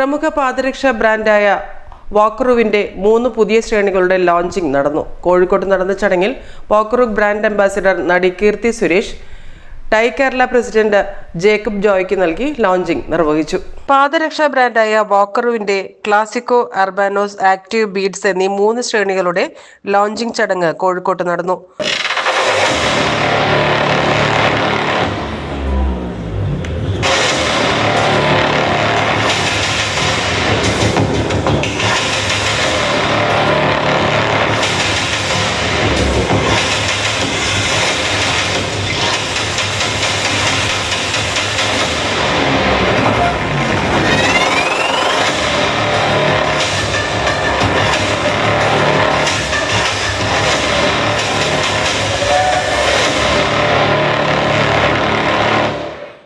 പ്രമുഖ പാദരക്ഷാ ബ്രാൻഡായ വാക്കറുവിന്റെ മൂന്ന് പുതിയ ശ്രേണികളുടെ ലോഞ്ചിംഗ് നടന്നു. കോഴിക്കോട് നടന്ന ചടങ്ങിൽ വാക്കറു ബ്രാൻഡ് അംബാസിഡർ നടി Keerthy Suresh TiE Kerala president Jacob ജോയ്ക്ക് നൽകി ലോഞ്ചിംഗ് നിർവഹിച്ചു. പാദരക്ഷാ ബ്രാൻഡായ വാക്കറുവിന്റെ ക്ലാസിക്കോ അർബാനോസ് ആക്റ്റീവ് ബീഡ്സ് എന്നീ മൂന്ന് ശ്രേണികളുടെ ലോഞ്ചിംഗ് ചടങ്ങ് കോഴിക്കോട്ട് നടന്നു.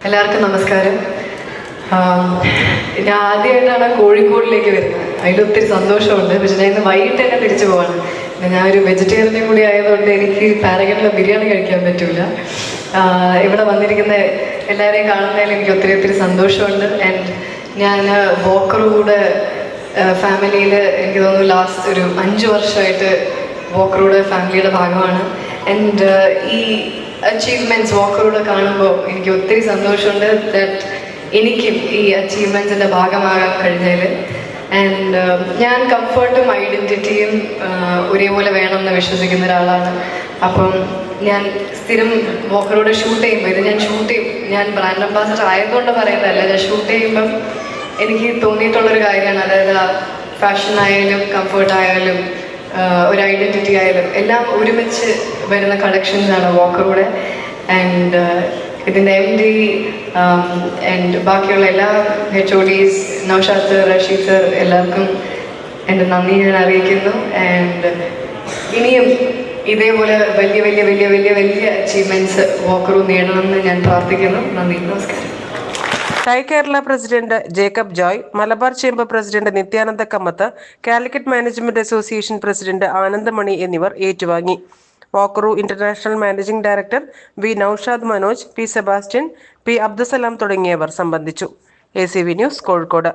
എല്ലാവർക്കും നമസ്കാരം. ഞാൻ ആദ്യമായിട്ടാണ് കോഴിക്കോടിലേക്ക് വരുന്നത്. അതിൽ ഒത്തിരി സന്തോഷമുണ്ട്. പക്ഷെ ഞാൻ ഇന്ന് വൈകിട്ട് തന്നെ തിരിച്ചു പോവാണ്. ഞാൻ ഒരു വെജിറ്റേറിയനും കൂടി ആയതുകൊണ്ട് എനിക്ക് പാരഗണിലെ ബിരിയാണി കഴിക്കാൻ പറ്റില്ല ഇവിടെ വന്നിരിക്കുന്ന എല്ലാവരെയും കാണുന്നതിൽ എനിക്ക് ഒത്തിരി ഒത്തിരി സന്തോഷമുണ്ട്. ആൻഡ് ഞാൻ വോക്കറുകൂടെ ഫാമിലിയിൽ എനിക്ക് തോന്നുന്നു ലാസ്റ്റ് ഒരു അഞ്ച് വർഷമായിട്ട് വോക്കറുടെ ഫാമിലിയുടെ ഭാഗമാണ്. ആൻഡ് ഈ അച്ചീവ്മെന്റ്സ് വാക്കറൂടെ കാണുമ്പോൾ എനിക്ക് ഒത്തിരി സന്തോഷമുണ്ട് ദാറ്റ് എനിക്കും ഈ അച്ചീവ്മെന്റ്സിന്റെ ഭാഗമാകാൻ കഴിഞ്ഞതിൽ ആൻഡ് ഞാൻ കംഫർട്ടും ഐഡന്റിറ്റിയും ഒരേപോലെ വേണമെന്ന് വിശ്വസിക്കുന്ന ഒരാളാണ്. അപ്പം ഞാൻ സ്ഥിരം വോക്കറോട് ഷൂട്ട് ചെയ്യുമ്പോൾ ഇത് ഞാൻ ഷൂട്ട് ചെയ്യും. ഞാൻ ബ്രാൻഡ് അംബാസഡർ ആയതുകൊണ്ട് പറയുന്നതല്ല ഞാൻ ഷൂട്ട് ചെയ്യുമ്പം എനിക്ക് തോന്നിയിട്ടുള്ളൊരു കാര്യമാണ്. അതായത് ഫാഷൻ ആയാലും കംഫർട്ട് ആയാലും ആഹ് ഒരു ഐഡന്റിറ്റി ആയാലും എല്ലാം ഒരുമിച്ച് വരുന്ന കളക്ഷൻസാണ് വോക്കറുടെ ആൻഡ് ഇതിന്റെ എം ഡി ആൻഡ് ബാക്കിയുള്ള എല്ലാ H O Ds Naushad sir Rasheed sir എല്ലാവർക്കും എന്റെ നന്ദി ഞാൻ അറിയിക്കുന്നു. ആൻഡ് ഇനിയും ഇതേപോലെ വലിയ വലിയ വലിയ വലിയ വലിയ അച്ചീവ്മെന്റ്സ് വോക്കറു നേടണമെന്ന് ഞാൻ പ്രാർത്ഥിക്കുന്നു. നന്ദി നമസ്കാരം. TiE Kerala president Jacob Joy Malabar chamber president Nithyananda Kamath Calicut management association president Anandamani എന്നിവർ ഏറ്റുവാങ്ങി. Walkaroo international managing director V Noushad Manoj P Sebastian P Abdussalam തുടങ്ങിയവർ സംബന്ധിച്ചു. A news Kozhikode.